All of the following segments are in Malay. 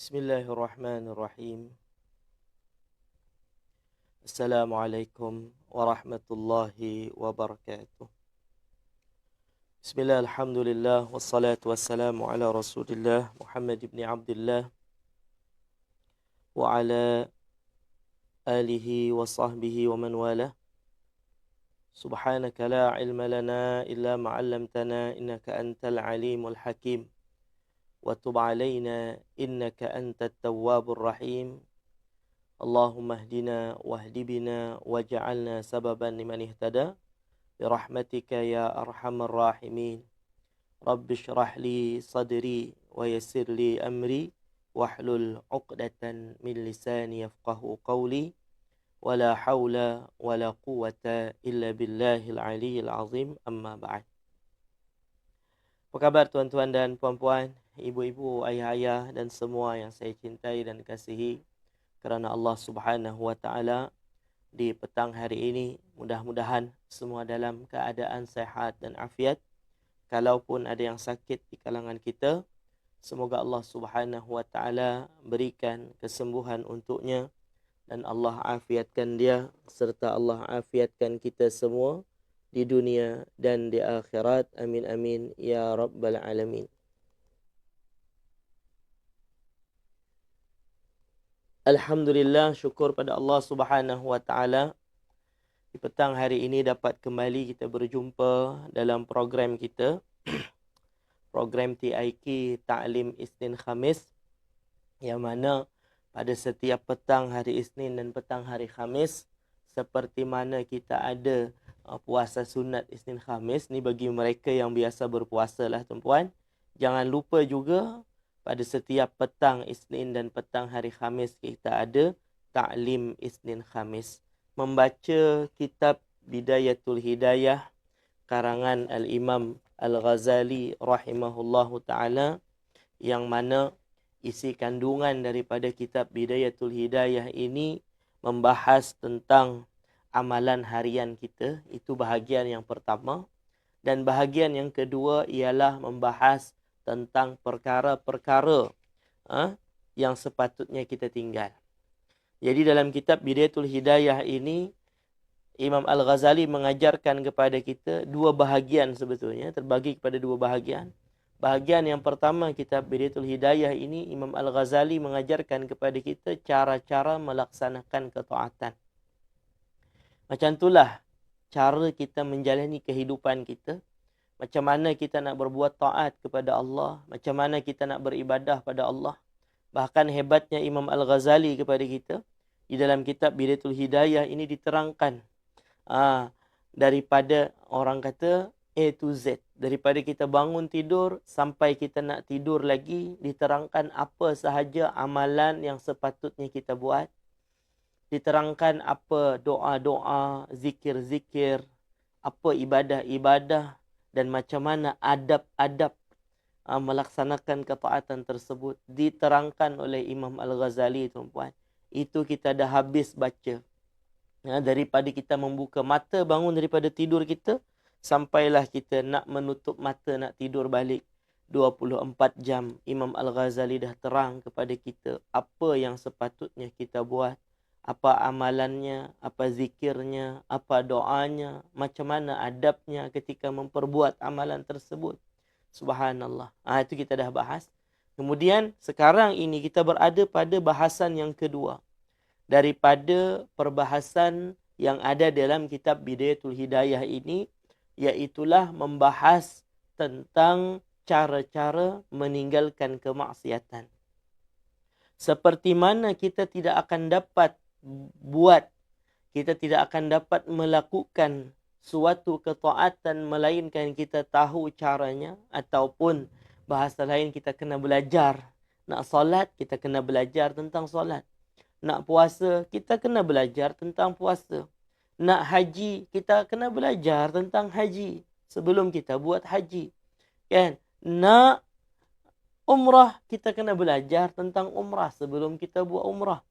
بسم الله الرحمن الرحيم. السلام عليكم ورحمة الله وبركاته. بسم الله الحمد لله والصلاة والسلام على رسول الله محمد بن عبد الله وعلى آله وصحبه ومن والاه. سبحانك لا علم لنا إلا ما علمتنا إنك أنت العليم الحكيم. وتب علينا إنك أنت التواب الرحيم. اللهم اهدنا واهد بنا واجعلنا سببا لمن اهتدى. برحمتك يا أرحم الراحمين. رب اشرح لي صدري ويسر لي أمري. واحلل عقدة من لساني يفقه قولي. ولا حول ولا قوة إلا بالله العلي العظيم. أما بعد. Apa khabar tuan-tuan dan puan-puan, ibu-ibu, ayah-ayah dan semua yang saya cintai dan kasihi kerana Allah Subhanahu wa taala di petang hari ini mudah-mudahan semua dalam keadaan sehat dan afiat. Kalaupun ada yang sakit di kalangan kita, semoga Allah Subhanahu wa taala berikan kesembuhan untuknya dan Allah afiatkan dia serta Allah afiatkan kita semua di dunia dan di akhirat. Amin amin ya rabbal alamin. Alhamdulillah syukur pada Allah Subhanahu wa taala. Di petang hari ini dapat kembali kita berjumpa dalam program kita. Program TIK Ta'lim Isnin Khamis. Yang mana pada setiap petang hari Isnin dan petang hari Khamis seperti mana kita ada uh, puasa sunat Isnin Khamis ni bagi mereka yang biasa berpuasa lah tuan-puan. Jangan lupa juga pada setiap petang Isnin dan petang hari Khamis kita ada Ta'lim Isnin Khamis. Membaca kitab Bidayatul Hidayah karangan Al-Imam Al-Ghazali rahimahullahu ta'ala yang mana isi kandungan daripada kitab Bidayatul Hidayah ini membahas tentang amalan harian kita itu bahagian yang pertama dan bahagian yang kedua ialah membahas tentang perkara-perkara ha, yang sepatutnya kita tinggal. Jadi dalam kitab Bidayatul Hidayah ini Imam Al-Ghazali mengajarkan kepada kita dua bahagian sebetulnya terbagi kepada dua bahagian. Bahagian yang pertama kitab Bidayatul Hidayah ini Imam Al-Ghazali mengajarkan kepada kita cara-cara melaksanakan ketaatan. Macam itulah cara kita menjalani kehidupan kita. Macam mana kita nak berbuat taat kepada Allah. Macam mana kita nak beribadah pada Allah. Bahkan hebatnya Imam Al-Ghazali kepada kita. Di dalam kitab Bidatul Hidayah ini diterangkan. Aa, ah, daripada orang kata A to Z. Daripada kita bangun tidur sampai kita nak tidur lagi. Diterangkan apa sahaja amalan yang sepatutnya kita buat diterangkan apa doa-doa, zikir-zikir, apa ibadah-ibadah dan macam mana adab-adab uh, melaksanakan ketaatan tersebut diterangkan oleh Imam Al-Ghazali tuan-puan. Itu kita dah habis baca. Ya, daripada kita membuka mata bangun daripada tidur kita sampailah kita nak menutup mata nak tidur balik 24 jam Imam Al-Ghazali dah terang kepada kita apa yang sepatutnya kita buat apa amalannya, apa zikirnya, apa doanya, macam mana adabnya ketika memperbuat amalan tersebut. Subhanallah. Ah ha, itu kita dah bahas. Kemudian sekarang ini kita berada pada bahasan yang kedua daripada perbahasan yang ada dalam kitab Bidayatul Hidayah ini iaitulah membahas tentang cara-cara meninggalkan kemaksiatan. Seperti mana kita tidak akan dapat buat kita tidak akan dapat melakukan suatu ketaatan melainkan kita tahu caranya ataupun bahasa lain kita kena belajar. Nak solat kita kena belajar tentang solat. Nak puasa kita kena belajar tentang puasa. Nak haji kita kena belajar tentang haji sebelum kita buat haji. Kan? Nak umrah kita kena belajar tentang umrah sebelum kita buat umrah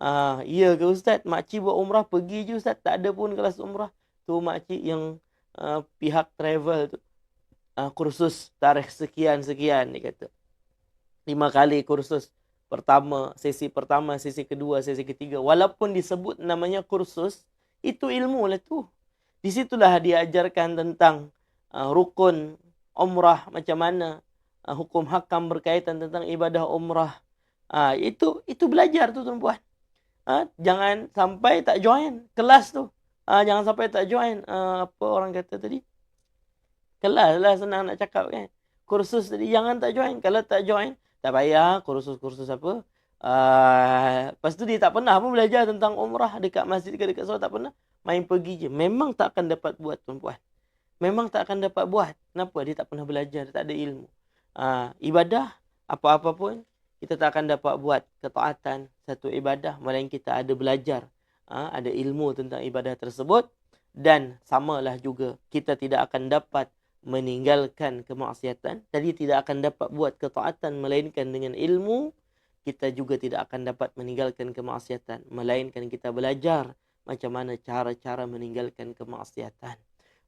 Ah, iya ke ustaz? Makcik buat umrah pergi je ustaz, tak ada pun kelas umrah. Tu makcik yang uh, pihak travel tu. Uh, kursus tarikh sekian sekian dia kata. Lima kali kursus pertama, sesi pertama, sesi kedua, sesi ketiga. Walaupun disebut namanya kursus, itu ilmu lah tu. Di situlah diajarkan tentang uh, rukun umrah macam mana, uh, hukum hakam berkaitan tentang ibadah umrah. Uh, itu itu belajar tu tuan-puan. Uh, jangan sampai tak join kelas tu. Uh, jangan sampai tak join uh, apa orang kata tadi. Kelas lah senang nak cakap kan. Kursus tadi jangan tak join. Kalau tak join tak payah kursus-kursus apa. Uh, lepas tu dia tak pernah pun belajar tentang umrah dekat masjid ke dekat solat tak pernah. Main pergi je. Memang tak akan dapat buat tuan-puan. Memang tak akan dapat buat. Kenapa? Dia tak pernah belajar tak ada ilmu. Uh, ibadah apa-apa pun kita tak akan dapat buat ketaatan satu ibadah melainkan kita ada belajar uh, ada ilmu tentang ibadah tersebut. Dan samalah juga kita tidak akan dapat meninggalkan kemaksiatan. Jadi tidak akan dapat buat ketaatan melainkan dengan ilmu. Kita juga tidak akan dapat meninggalkan kemaksiatan melainkan kita belajar macam mana cara-cara meninggalkan kemaksiatan.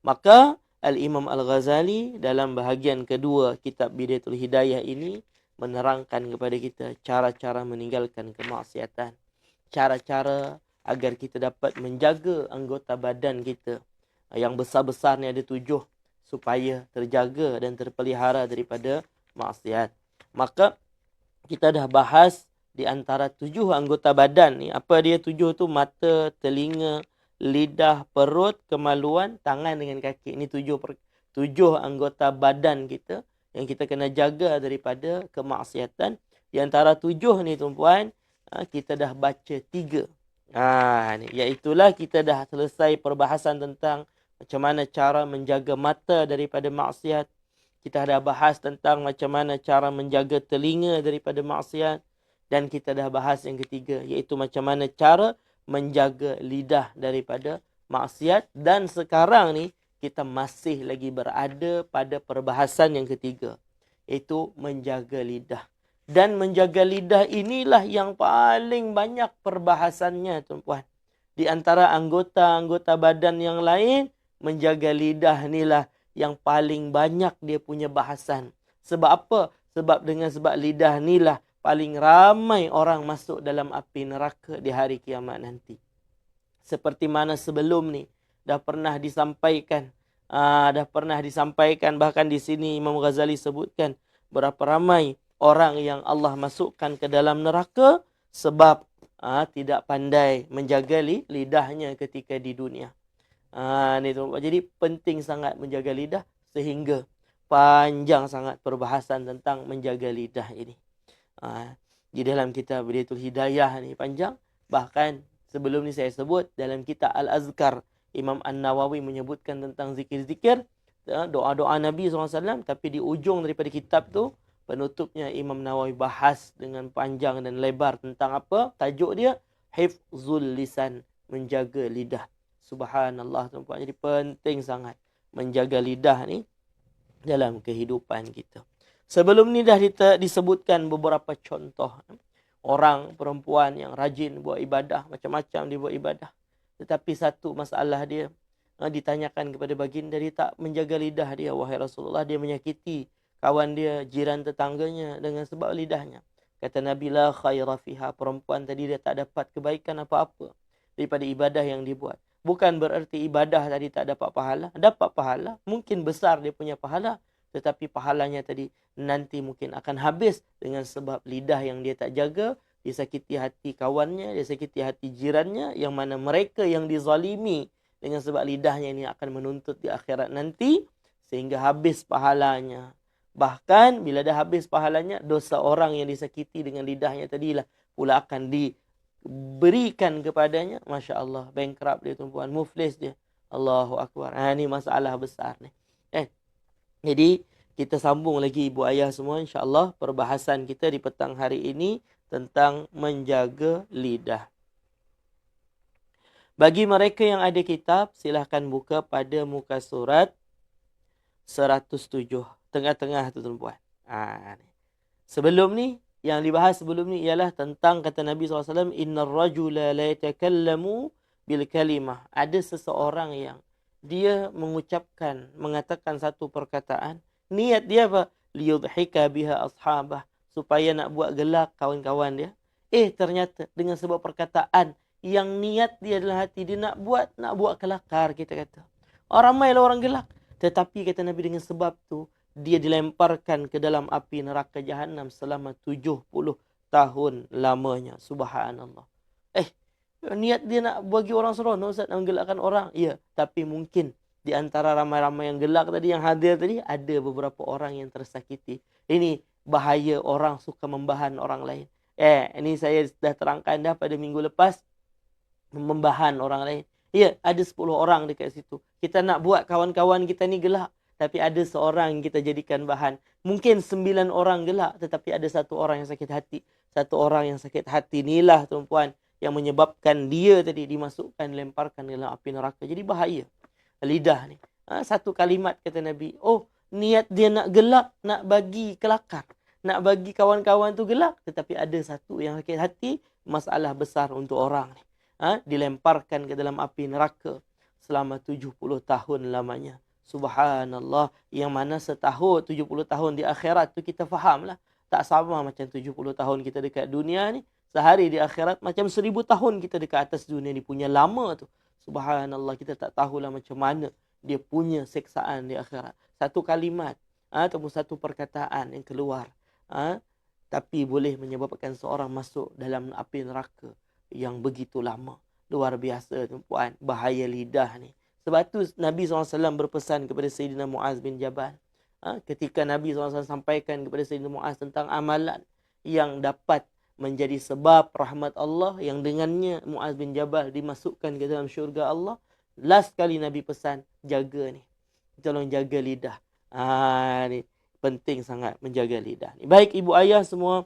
Maka Al-Imam Al-Ghazali dalam bahagian kedua kitab Bidayatul Hidayah ini menerangkan kepada kita cara-cara meninggalkan kemaksiatan cara-cara agar kita dapat menjaga anggota badan kita yang besar-besar ni ada tujuh supaya terjaga dan terpelihara daripada maksiat. Maka kita dah bahas di antara tujuh anggota badan ni. Apa dia tujuh tu? Mata, telinga, lidah, perut, kemaluan, tangan dengan kaki. Ini tujuh tujuh anggota badan kita yang kita kena jaga daripada kemaksiatan. Di antara tujuh ni tuan-puan, ha, kita dah baca tiga. Ha, ni. Iaitulah kita dah selesai perbahasan tentang macam mana cara menjaga mata daripada maksiat. Kita dah bahas tentang macam mana cara menjaga telinga daripada maksiat. Dan kita dah bahas yang ketiga, iaitu macam mana cara menjaga lidah daripada maksiat. Dan sekarang ni, kita masih lagi berada pada perbahasan yang ketiga, iaitu menjaga lidah. Dan menjaga lidah inilah yang paling banyak perbahasannya, tuan-puan. Di antara anggota-anggota badan yang lain, menjaga lidah inilah yang paling banyak dia punya bahasan. Sebab apa? Sebab dengan sebab lidah inilah paling ramai orang masuk dalam api neraka di hari kiamat nanti. Seperti mana sebelum ni dah pernah disampaikan, aa, ah, dah pernah disampaikan bahkan di sini Imam Ghazali sebutkan berapa ramai orang yang Allah masukkan ke dalam neraka sebab aa, ah, tidak pandai menjaga lidahnya ketika di dunia. Ha, ni tu. Jadi penting sangat menjaga lidah sehingga panjang sangat perbahasan tentang menjaga lidah ini. Ha, di dalam kitab Bidayatul Hidayah ni panjang. Bahkan sebelum ni saya sebut dalam kitab Al-Azkar Imam An-Nawawi menyebutkan tentang zikir-zikir ha, doa-doa Nabi SAW tapi di ujung daripada kitab tu penutupnya Imam Nawawi bahas dengan panjang dan lebar tentang apa tajuk dia hifzul lisan menjaga lidah Subhanallah tuan-puan. Jadi penting sangat menjaga lidah ni dalam kehidupan kita. Sebelum ni dah disebutkan beberapa contoh orang perempuan yang rajin buat ibadah, macam-macam dia buat ibadah. Tetapi satu masalah dia ha, ditanyakan kepada baginda dia tak menjaga lidah dia wahai Rasulullah dia menyakiti kawan dia jiran tetangganya dengan sebab lidahnya. Kata Nabi la khaira fiha perempuan tadi dia tak dapat kebaikan apa-apa daripada ibadah yang dibuat. Bukan bererti ibadah tadi tak dapat pahala. Dapat pahala. Mungkin besar dia punya pahala. Tetapi pahalanya tadi nanti mungkin akan habis dengan sebab lidah yang dia tak jaga. Dia sakiti hati kawannya. Dia sakiti hati jirannya. Yang mana mereka yang dizalimi dengan sebab lidahnya ini akan menuntut di akhirat nanti. Sehingga habis pahalanya. Bahkan bila dah habis pahalanya, dosa orang yang disakiti dengan lidahnya tadilah pula akan di berikan kepadanya Masya Allah bankrupt dia tuan-puan muflis dia Allahu Akbar ha, ini masalah besar ni eh. jadi kita sambung lagi ibu ayah semua Insya Allah perbahasan kita di petang hari ini tentang menjaga lidah. Bagi mereka yang ada kitab silahkan buka pada muka surat 107 tengah-tengah tu tuan-puan. Ha, sebelum ni yang dibahas sebelum ni ialah tentang kata Nabi SAW innar rajula la yatakallamu bil kalimah. Ada seseorang yang dia mengucapkan mengatakan satu perkataan. Niat dia apa? Liyudhika biha ashabah supaya nak buat gelak kawan-kawan dia. Eh ternyata dengan sebab perkataan yang niat dia dalam hati dia nak buat, nak buat kelakar kita kata. Orang ramai lah orang gelak. Tetapi kata Nabi dengan sebab tu dia dilemparkan ke dalam api neraka jahanam selama 70 tahun lamanya. Subhanallah. Eh, niat dia nak bagi orang seronok Ustaz nak menggelakkan orang. Ya, tapi mungkin di antara ramai-ramai yang gelak tadi yang hadir tadi ada beberapa orang yang tersakiti. Ini bahaya orang suka membahan orang lain. Eh, ini saya dah terangkan dah pada minggu lepas membahan orang lain. Ya, ada 10 orang dekat situ. Kita nak buat kawan-kawan kita ni gelak. Tapi ada seorang yang kita jadikan bahan. Mungkin sembilan orang gelak. Tetapi ada satu orang yang sakit hati. Satu orang yang sakit hati. Inilah tuan-puan yang menyebabkan dia tadi dimasukkan, lemparkan dalam api neraka. Jadi bahaya. Lidah ni. Ha, satu kalimat kata Nabi. Oh, niat dia nak gelak, nak bagi kelakar. Nak bagi kawan-kawan tu gelak. Tetapi ada satu yang sakit hati. Masalah besar untuk orang ni ha, dilemparkan ke dalam api neraka selama 70 tahun lamanya. Subhanallah. Yang mana setahun 70 tahun di akhirat tu kita faham lah. Tak sama macam 70 tahun kita dekat dunia ni. Sehari di akhirat macam seribu tahun kita dekat atas dunia ni punya lama tu. Subhanallah kita tak tahulah macam mana dia punya seksaan di akhirat. Satu kalimat ha, ataupun satu perkataan yang keluar. Ha, tapi boleh menyebabkan seorang masuk dalam api neraka yang begitu lama. Luar biasa tuan bahaya lidah ni. Sebab tu Nabi SAW berpesan kepada Sayyidina Muaz bin Jabal. Ha? Ketika Nabi SAW sampaikan kepada Sayyidina Muaz tentang amalan yang dapat menjadi sebab rahmat Allah yang dengannya Muaz bin Jabal dimasukkan ke dalam syurga Allah. Last kali Nabi pesan, jaga ni. Tolong jaga lidah. Ha, ni penting sangat menjaga lidah ni. Baik ibu ayah semua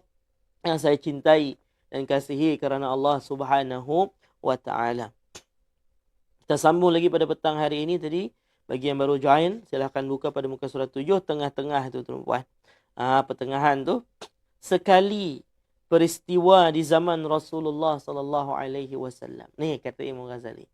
yang saya cintai dan kasihi kerana Allah Subhanahu wa taala. Kita sambung lagi pada petang hari ini tadi bagi yang baru join silahkan buka pada muka surat 7 tengah-tengah tu tuan-tuan. Ah pertengahan tu sekali peristiwa di zaman Rasulullah sallallahu alaihi wasallam. Ni kata Imam Ghazali.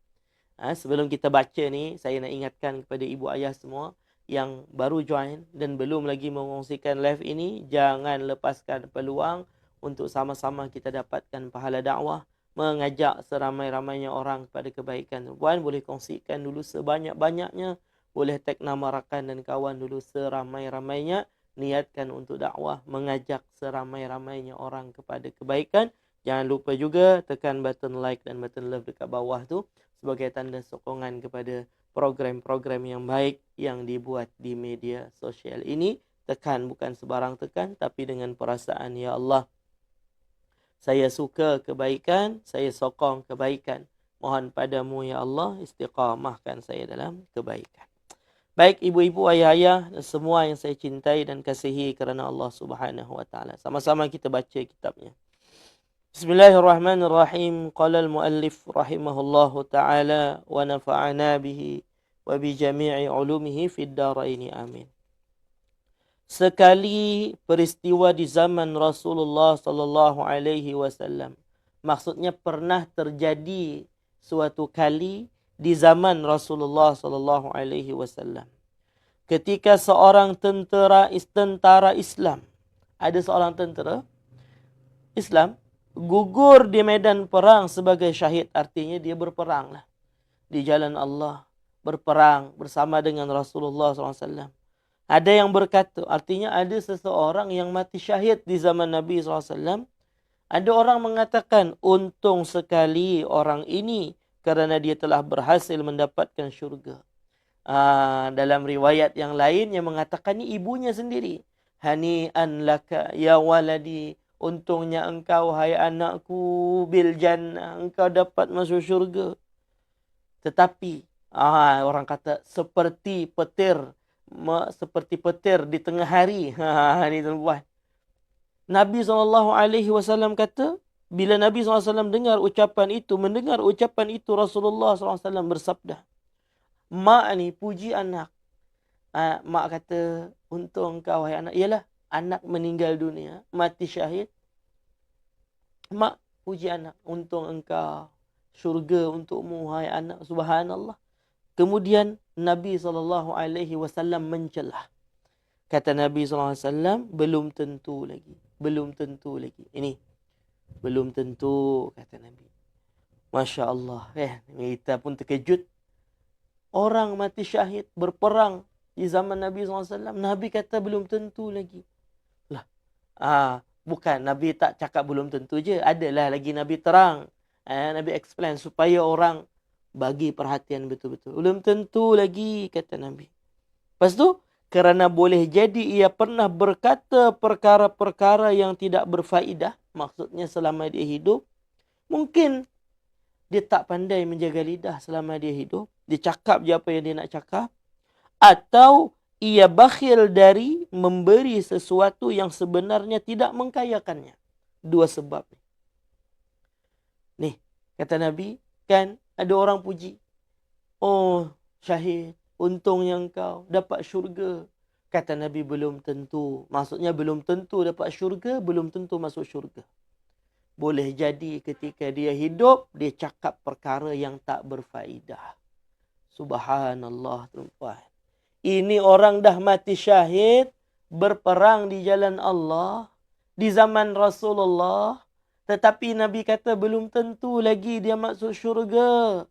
Ha, sebelum kita baca ni saya nak ingatkan kepada ibu ayah semua yang baru join dan belum lagi mengongsikan live ini jangan lepaskan peluang untuk sama-sama kita dapatkan pahala dakwah mengajak seramai-ramainya orang kepada kebaikan. Puan boleh kongsikan dulu sebanyak-banyaknya. Boleh tag nama rakan dan kawan dulu seramai-ramainya. Niatkan untuk dakwah mengajak seramai-ramainya orang kepada kebaikan. Jangan lupa juga tekan button like dan button love dekat bawah tu sebagai tanda sokongan kepada program-program yang baik yang dibuat di media sosial ini. Tekan bukan sebarang tekan tapi dengan perasaan ya Allah saya suka kebaikan, saya sokong kebaikan. Mohon padamu ya Allah istiqamahkan saya dalam kebaikan. Baik ibu-ibu, ayah-ayah dan semua yang saya cintai dan kasihi kerana Allah Subhanahu wa taala. Sama-sama kita baca kitabnya. Bismillahirrahmanirrahim. Qala al-muallif rahimahullahu taala wa nafa'ana bihi wa bi jami'i ulumihi fid dharain. Amin sekali peristiwa di zaman Rasulullah sallallahu alaihi wasallam. Maksudnya pernah terjadi suatu kali di zaman Rasulullah sallallahu alaihi wasallam. Ketika seorang tentera tentara Islam, ada seorang tentera Islam gugur di medan perang sebagai syahid artinya dia berperanglah di jalan Allah berperang bersama dengan Rasulullah SAW. Ada yang berkata, artinya ada seseorang yang mati syahid di zaman Nabi SAW. Ada orang mengatakan, untung sekali orang ini kerana dia telah berhasil mendapatkan syurga. Aa, ah, dalam riwayat yang lain yang mengatakan ini ibunya sendiri. Hani an laka ya waladi. Untungnya engkau hai anakku bil jannah. Engkau dapat masuk syurga. Tetapi ah, orang kata seperti petir seperti petir di tengah hari. Ha ni tuan-tuan. Nabi SAW kata, bila Nabi SAW dengar ucapan itu, mendengar ucapan itu Rasulullah SAW bersabda, Mak ni puji anak. Ha, mak kata, untung kau hai anak. Ialah, anak meninggal dunia, mati syahid. Mak puji anak, untung engkau syurga untukmu hai anak. Subhanallah. Kemudian Nabi SAW mencelah. Kata Nabi SAW, belum tentu lagi. Belum tentu lagi. Ini, belum tentu, kata Nabi. Masya Allah. Eh, kita pun terkejut. Orang mati syahid, berperang di zaman Nabi SAW. Nabi kata belum tentu lagi. Ah, bukan Nabi tak cakap belum tentu je. Adalah lagi Nabi terang. Eh, Nabi explain supaya orang bagi perhatian betul-betul. Belum tentu lagi, kata Nabi. Lepas tu, kerana boleh jadi ia pernah berkata perkara-perkara yang tidak berfaedah maksudnya selama dia hidup mungkin dia tak pandai menjaga lidah selama dia hidup dia cakap je apa yang dia nak cakap atau ia bakhil dari memberi sesuatu yang sebenarnya tidak mengkayakannya dua sebab ni nih kata nabi kan ada orang puji oh syahid untungnya engkau dapat syurga. Kata Nabi belum tentu. Maksudnya belum tentu dapat syurga, belum tentu masuk syurga. Boleh jadi ketika dia hidup, dia cakap perkara yang tak berfaedah. Subhanallah tuan Ini orang dah mati syahid, berperang di jalan Allah, di zaman Rasulullah. Tetapi Nabi kata belum tentu lagi dia masuk syurga.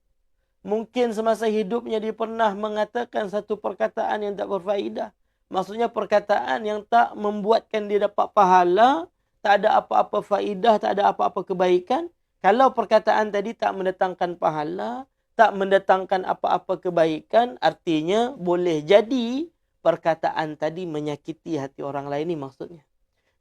Mungkin semasa hidupnya dia pernah mengatakan satu perkataan yang tak berfaedah. Maksudnya perkataan yang tak membuatkan dia dapat pahala, tak ada apa-apa faedah, tak ada apa-apa kebaikan. Kalau perkataan tadi tak mendatangkan pahala, tak mendatangkan apa-apa kebaikan, artinya boleh jadi perkataan tadi menyakiti hati orang lain ni maksudnya.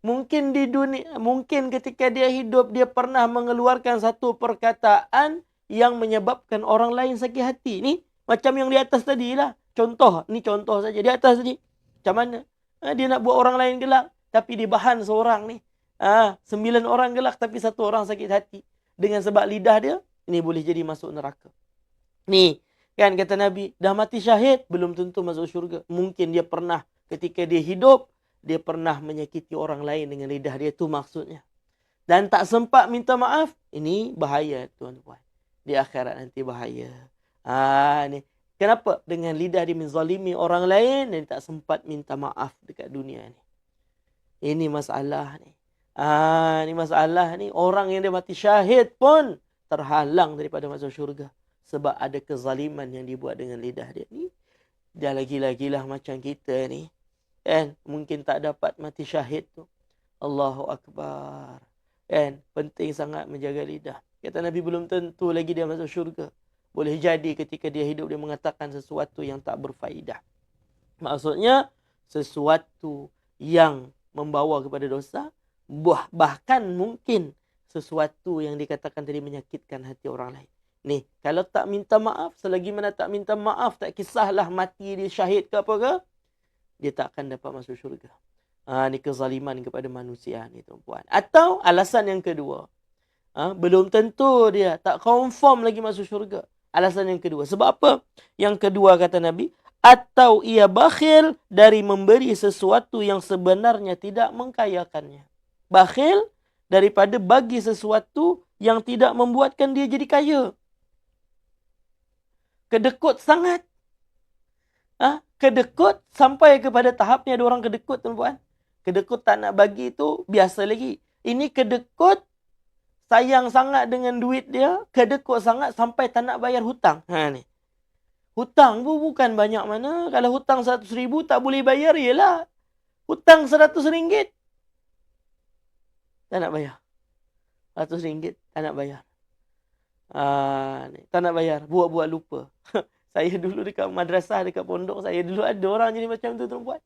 Mungkin di dunia, mungkin ketika dia hidup dia pernah mengeluarkan satu perkataan yang menyebabkan orang lain sakit hati. Ni macam yang di atas tadi lah. Contoh, ni contoh saja di atas tadi. Macam mana? Ha, dia nak buat orang lain gelak. Tapi di bahan seorang ni. Ha, sembilan orang gelak tapi satu orang sakit hati. Dengan sebab lidah dia, ini boleh jadi masuk neraka. Ni, kan kata Nabi, dah mati syahid, belum tentu masuk syurga. Mungkin dia pernah ketika dia hidup, dia pernah menyakiti orang lain dengan lidah dia. Itu maksudnya. Dan tak sempat minta maaf, ini bahaya tuan-tuan di akhirat nanti bahaya. Ah ni. Kenapa? Dengan lidah dia menzalimi orang lain dan tak sempat minta maaf dekat dunia ni. Ini masalah ni. Ah ni masalah ni. Orang yang dia mati syahid pun terhalang daripada masuk syurga. Sebab ada kezaliman yang dibuat dengan lidah dia ni. Dia lagi-lagi lah macam kita ni. Kan? Mungkin tak dapat mati syahid tu. Allahu Akbar. Kan? Penting sangat menjaga lidah. Kata Nabi belum tentu lagi dia masuk syurga. Boleh jadi ketika dia hidup dia mengatakan sesuatu yang tak berfaedah. Maksudnya sesuatu yang membawa kepada dosa. Bahkan mungkin sesuatu yang dikatakan tadi menyakitkan hati orang lain. Ni, kalau tak minta maaf, selagi mana tak minta maaf, tak kisahlah mati dia syahid ke apa ke, dia tak akan dapat masuk syurga. Ha, ni kezaliman kepada manusia ni tuan-puan. Atau alasan yang kedua, ha, belum tentu dia tak confirm lagi masuk syurga. Alasan yang kedua. Sebab apa? Yang kedua kata Nabi, atau ia bakhil dari memberi sesuatu yang sebenarnya tidak mengkayakannya. Bakhil daripada bagi sesuatu yang tidak membuatkan dia jadi kaya. Kedekut sangat. Ha? Kedekut sampai kepada tahapnya ada orang kedekut tuan-puan. Kedekut tak nak bagi itu biasa lagi. Ini kedekut sayang sangat dengan duit dia, kedekut sangat sampai tak nak bayar hutang. Ha ni. Hutang pun bukan banyak mana. Kalau hutang seratus ribu tak boleh bayar, ialah. Hutang seratus ringgit. Tak nak bayar. Seratus ringgit tak nak bayar. Ha, ni. Tak nak bayar. Buat-buat lupa. saya dulu dekat madrasah, dekat pondok saya dulu ada orang jadi macam tu tuan buat.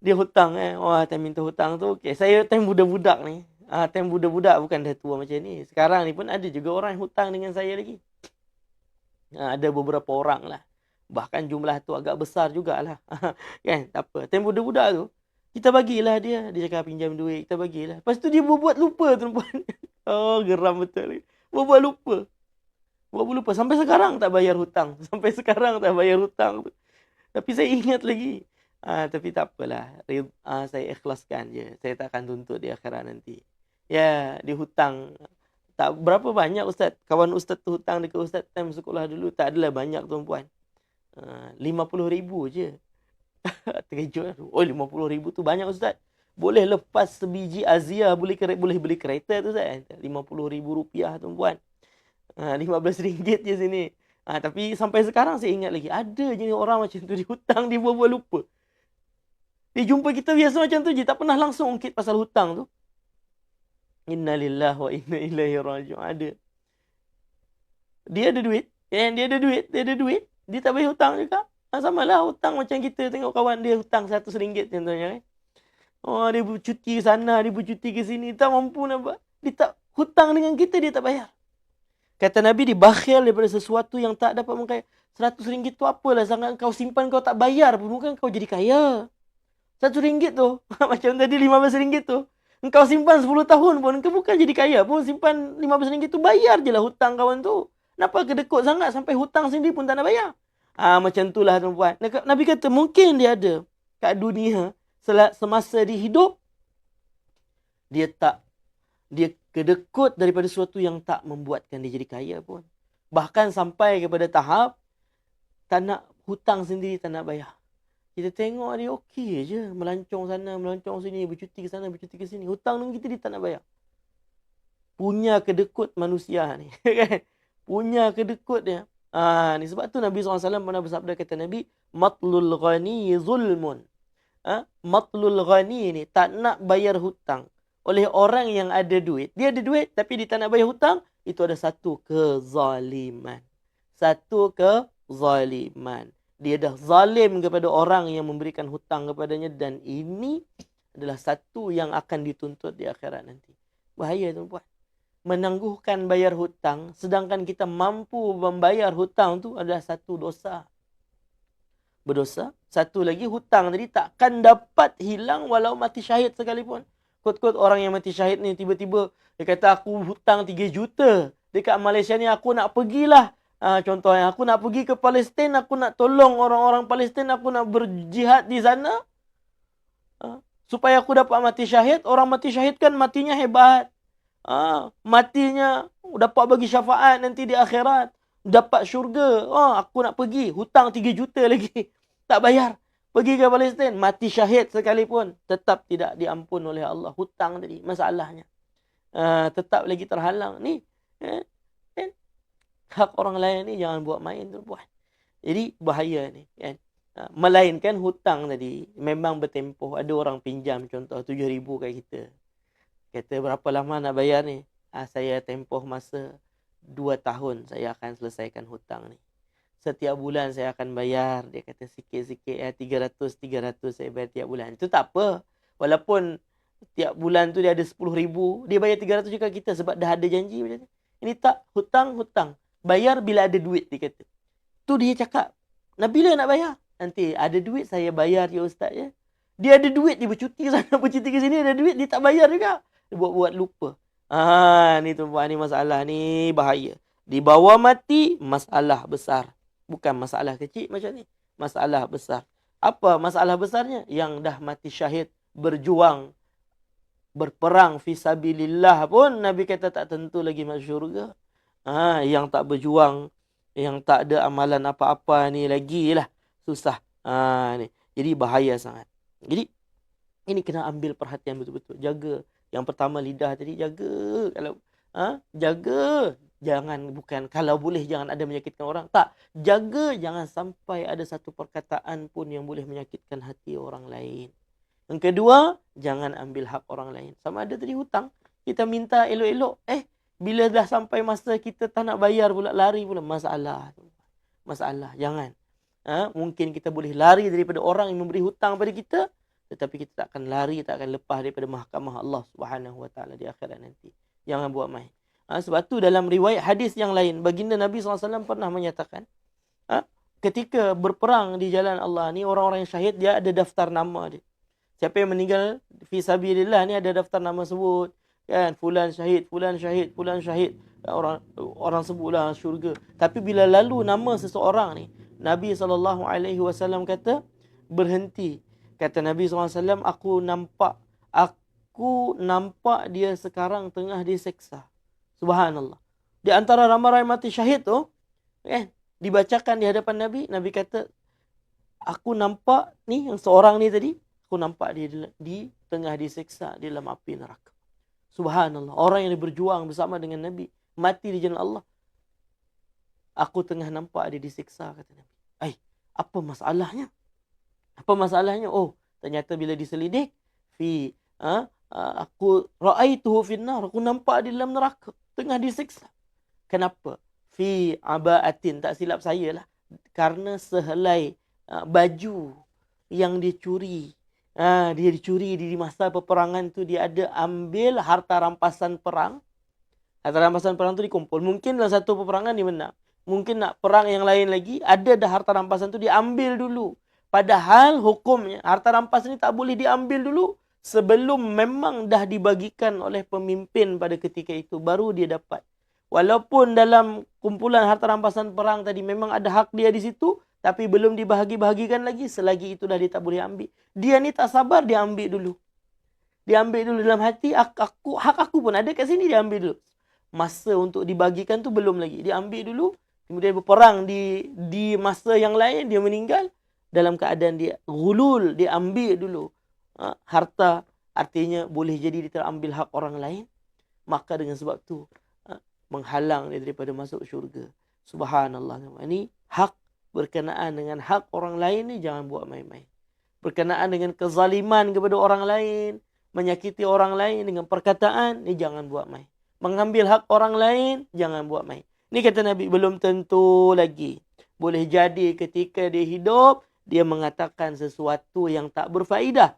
Dia hutang eh. Wah, time minta hutang tu. Okay. Saya time budak-budak ni. Ah, time budak-budak bukan dah tua macam ni. Sekarang ni pun ada juga orang yang hutang dengan saya lagi. Ah, ada beberapa orang lah. Bahkan jumlah tu agak besar jugalah. kan? Tak apa. Time budak-budak tu, kita bagilah dia. Dia cakap pinjam duit, kita bagilah. Lepas tu dia buat lupa tu. oh, geram betul. Buat lupa. Buat lupa. Sampai sekarang tak bayar hutang. Sampai sekarang tak bayar hutang. Tapi saya ingat lagi. Ah, tapi tak apalah. Ah, saya ikhlaskan je. Saya tak akan tuntut di akhirat nanti ya dihutang tak berapa banyak ustaz kawan ustaz tu hutang dekat ustaz time sekolah dulu tak adalah banyak tuan puan uh, 50 ribu je Terkejut. Oh, 50 ribu tu banyak Ustaz. Boleh lepas sebiji Azia, boleh boleh beli kereta tu Ustaz. 50 ribu rupiah tu puan. Ha, 15 ringgit je sini. Ha, tapi sampai sekarang saya ingat lagi. Ada je ni orang macam tu di hutang, dia buat-buat lupa. Dia jumpa kita biasa macam tu je. Tak pernah langsung ungkit pasal hutang tu. Inna lillah wa inna ilaihi raji'un. Ada. Dia ada duit. Eh, dia ada duit. Dia ada duit. Dia tak bayar hutang juga. Ha, sama lah hutang macam kita tengok kawan dia hutang satu ringgit contohnya. Eh. Oh, dia bercuti ke sana, dia bercuti ke sini. Tak mampu nak buat. Dia tak hutang dengan kita, dia tak bayar. Kata Nabi, dia bakhil daripada sesuatu yang tak dapat mengkaya. Seratus ringgit tu apalah sangat kau simpan kau tak bayar pun. Bukan kau jadi kaya. Satu ringgit tu. macam tadi lima belas ringgit tu. Engkau simpan sepuluh tahun pun. Engkau bukan jadi kaya pun. Simpan lima belas ringgit tu. Bayar je lah hutang kawan tu. Kenapa kedekut sangat sampai hutang sendiri pun tak nak bayar? Ah ha, macam itulah tuan-puan. Nabi kata mungkin dia ada kat dunia semasa dia hidup dia tak dia kedekut daripada sesuatu yang tak membuatkan dia jadi kaya pun. Bahkan sampai kepada tahap tak nak hutang sendiri tak nak bayar. Kita tengok dia okey je. Melancong sana, melancong sini, bercuti ke sana, bercuti ke sini. Hutang dengan kita dia tak nak bayar. Punya kedekut manusia ni. Kan? Punya kedekut dia. Ah, ni sebab tu Nabi SAW pernah bersabda kata Nabi, matlul ghani zulmun. Ha? Matlul ghani ni tak nak bayar hutang oleh orang yang ada duit. Dia ada duit tapi dia tak nak bayar hutang, itu ada satu kezaliman. Satu kezaliman. Dia dah zalim kepada orang yang memberikan hutang kepadanya dan ini adalah satu yang akan dituntut di akhirat nanti. Bahaya tuan-puan menangguhkan bayar hutang sedangkan kita mampu membayar hutang tu adalah satu dosa. Berdosa. Satu lagi hutang tadi takkan dapat hilang walau mati syahid sekalipun. Kot-kot orang yang mati syahid ni tiba-tiba dia kata aku hutang 3 juta dekat Malaysia ni aku nak pergilah. Ha, contohnya aku nak pergi ke Palestin, aku nak tolong orang-orang Palestin, aku nak berjihad di sana. Ha, supaya aku dapat mati syahid. Orang mati syahid kan matinya hebat ha, matinya dapat bagi syafaat nanti di akhirat dapat syurga ha, aku nak pergi hutang 3 juta lagi tak bayar. Pergi ke Palestin mati syahid sekalipun tetap tidak diampun oleh Allah. Hutang tadi masalahnya. Ha, tetap lagi terhalang. Ni eh, eh, hak orang lain ni jangan buat main tu buat. Jadi bahaya ni kan? Ha, melainkan hutang tadi. Memang bertempoh. Ada orang pinjam contoh 7000 kat kita. Kata berapa lama nak bayar ni? Ah, saya tempoh masa dua tahun. Saya akan selesaikan hutang ni. Setiap bulan saya akan bayar. Dia kata sikit-sikit ya, 300-300 saya bayar tiap bulan. Itu tak apa. Walaupun tiap bulan tu dia ada 10 ribu. Dia bayar 300 juga kita sebab dah ada janji macam ni. Ini tak hutang-hutang. Bayar bila ada duit dia kata. Tu dia cakap. Nah bila nak bayar? Nanti ada duit saya bayar ya ustaz ya. Dia ada duit dia bercuti sana bercuti ke sini ada duit dia tak bayar juga buat-buat lupa. Ah, ni tuan-puan ni masalah ni bahaya. Di bawah mati masalah besar. Bukan masalah kecil macam ni. Masalah besar. Apa masalah besarnya? Yang dah mati syahid berjuang berperang fisabilillah pun Nabi kata tak tentu lagi masuk syurga. Ah, yang tak berjuang, yang tak ada amalan apa-apa ni lagi lah susah. Ah, ni. Jadi bahaya sangat. Jadi ini kena ambil perhatian betul-betul. Jaga yang pertama lidah tadi jaga kalau ha? jaga jangan bukan. Kalau boleh jangan ada menyakitkan orang. Tak jaga. Jangan sampai ada satu perkataan pun yang boleh menyakitkan hati orang lain. Yang kedua jangan ambil hak orang lain. Sama ada tadi hutang. Kita minta elok-elok. Eh bila dah sampai masa kita tak nak bayar pula lari pula. Masalah. Masalah. Jangan. Ha? mungkin kita boleh lari daripada orang yang memberi hutang pada kita tetapi kita tak akan lari tak akan lepas daripada mahkamah Allah Subhanahu wa taala di akhirat nanti. Jangan buat main ha, sebab tu dalam riwayat hadis yang lain baginda Nabi SAW pernah menyatakan ha, ketika berperang di jalan Allah ni orang-orang yang syahid dia ada daftar nama dia. Siapa yang meninggal fi sabilillah ni ada daftar nama sebut kan? Fulan syahid fulan syahid fulan syahid. Orang orang sebutlah syurga. Tapi bila lalu nama seseorang ni Nabi SAW kata berhenti. Kata Nabi SAW, aku nampak, aku nampak dia sekarang tengah diseksa. Subhanallah. Di antara ramai-ramai mati syahid tu, eh, dibacakan di hadapan Nabi, Nabi kata, aku nampak ni yang seorang ni tadi, aku nampak dia di, di tengah diseksa di dalam api neraka. Subhanallah. Orang yang berjuang bersama dengan Nabi. Mati di jalan Allah. Aku tengah nampak dia diseksa, kata Nabi. Ay, apa masalahnya? Apa masalahnya? Oh, ternyata bila diselidik, fi, ha, aku ra'aituhu finnar. Aku nampak di dalam neraka. Tengah diseksa. Kenapa? Fi aba'atin. Tak silap saya lah. Karena sehelai uh, baju yang dicuri Ha, dia dicuri di masa peperangan tu dia ada ambil harta rampasan perang. Harta rampasan perang tu dikumpul. Mungkin dalam satu peperangan dia menang. Mungkin nak perang yang lain lagi, ada dah harta rampasan tu diambil dulu. Padahal hukumnya harta rampasan ni tak boleh diambil dulu sebelum memang dah dibagikan oleh pemimpin pada ketika itu baru dia dapat. Walaupun dalam kumpulan harta rampasan perang tadi memang ada hak dia di situ, tapi belum dibahagi-bahagikan lagi selagi itu dah dia tak boleh ambil. Dia ni tak sabar dia ambil dulu. Dia ambil dulu dalam hati aku hak aku pun ada kat sini dia ambil dulu. Masa untuk dibagikan tu belum lagi. Dia ambil dulu kemudian berperang di di masa yang lain dia meninggal dalam keadaan dia gulul dia ambil dulu ha, harta artinya boleh jadi dia terambil hak orang lain maka dengan sebab tu ha, menghalang dia daripada masuk syurga subhanallah ini hak berkenaan dengan hak orang lain ni jangan buat main-main. Berkenaan dengan kezaliman kepada orang lain, menyakiti orang lain dengan perkataan ni jangan buat main. Mengambil hak orang lain jangan buat main. Ni kata Nabi belum tentu lagi. Boleh jadi ketika dia hidup dia mengatakan sesuatu yang tak berfaedah.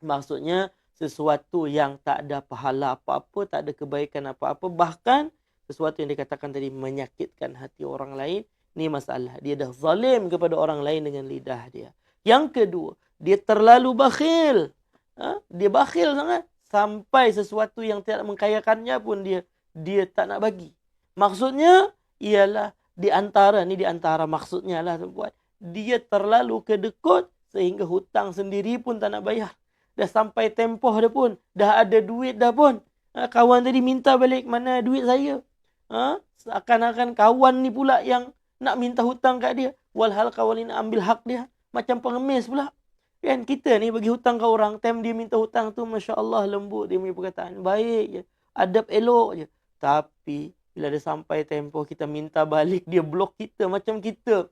Maksudnya sesuatu yang tak ada pahala apa-apa, tak ada kebaikan apa-apa, bahkan sesuatu yang dikatakan tadi menyakitkan hati orang lain Ni masalah. Dia dah zalim kepada orang lain dengan lidah dia. Yang kedua, dia terlalu bakhil. Ha? Dia bakhil sangat. Sampai sesuatu yang tidak mengkayakannya pun dia dia tak nak bagi. Maksudnya, ialah di antara, ni di antara maksudnya lah tuan Dia terlalu kedekut sehingga hutang sendiri pun tak nak bayar. Dah sampai tempoh dah pun. Dah ada duit dah pun. Ha, kawan tadi minta balik mana duit saya. Ha? Seakan-akan kawan ni pula yang nak minta hutang kat dia. Walhal kawan ni ambil hak dia. Macam pengemis pula. Kan kita ni bagi hutang ke orang. Time dia minta hutang tu Masya Allah lembut dia punya perkataan. Baik je. Adab elok je. Tapi bila dia sampai tempoh kita minta balik. Dia blok kita macam kita.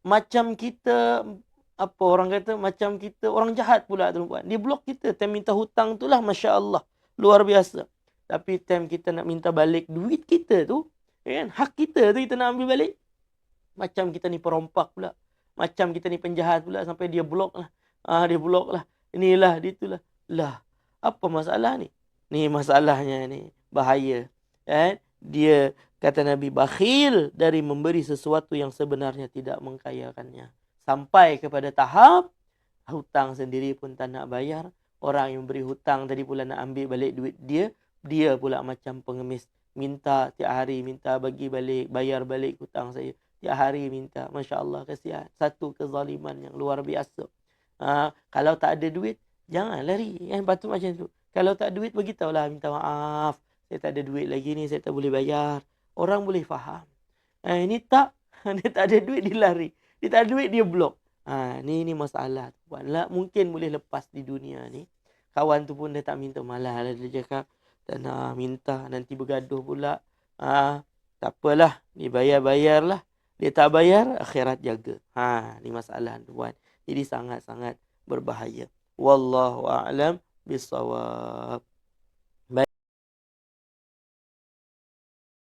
Macam kita apa orang kata macam kita orang jahat pula tuan dia blok kita time minta hutang tu lah Masya Allah luar biasa tapi time kita nak minta balik duit kita tu Kan? Hak kita tu kita nak ambil balik. Macam kita ni perompak pula. Macam kita ni penjahat pula sampai dia blok lah. Ah, dia blok lah. Inilah, itulah. Lah, apa masalah ni? Ni masalahnya ni. Bahaya. Kan? Dia kata Nabi bakhil dari memberi sesuatu yang sebenarnya tidak mengkayakannya. Sampai kepada tahap hutang sendiri pun tak nak bayar. Orang yang beri hutang tadi pula nak ambil balik duit dia. Dia pula macam pengemis. Minta tiap hari minta bagi balik bayar balik hutang saya. Tiap hari minta. masya-Allah kasihan satu kezaliman yang luar biasa. Ha, kalau tak ada duit jangan lari. Yang patut macam tu. Kalau tak duit bagi tahulah minta maaf. Saya tak ada duit lagi ni saya tak boleh bayar. Orang boleh faham. Ha, ini tak. Dia tak ada duit dia lari dia tak ada duit dia blok ha, ni ni masalah Buatlah, mungkin boleh lepas di dunia ni kawan tu pun dia tak minta malah dia cakap tak nak minta nanti bergaduh pula. Ha, tak apalah, dibayar-bayarlah. Dia tak bayar, akhirat jaga. Ha, ni masalah tuan. Jadi sangat-sangat berbahaya. Wallahu a'lam bisawab.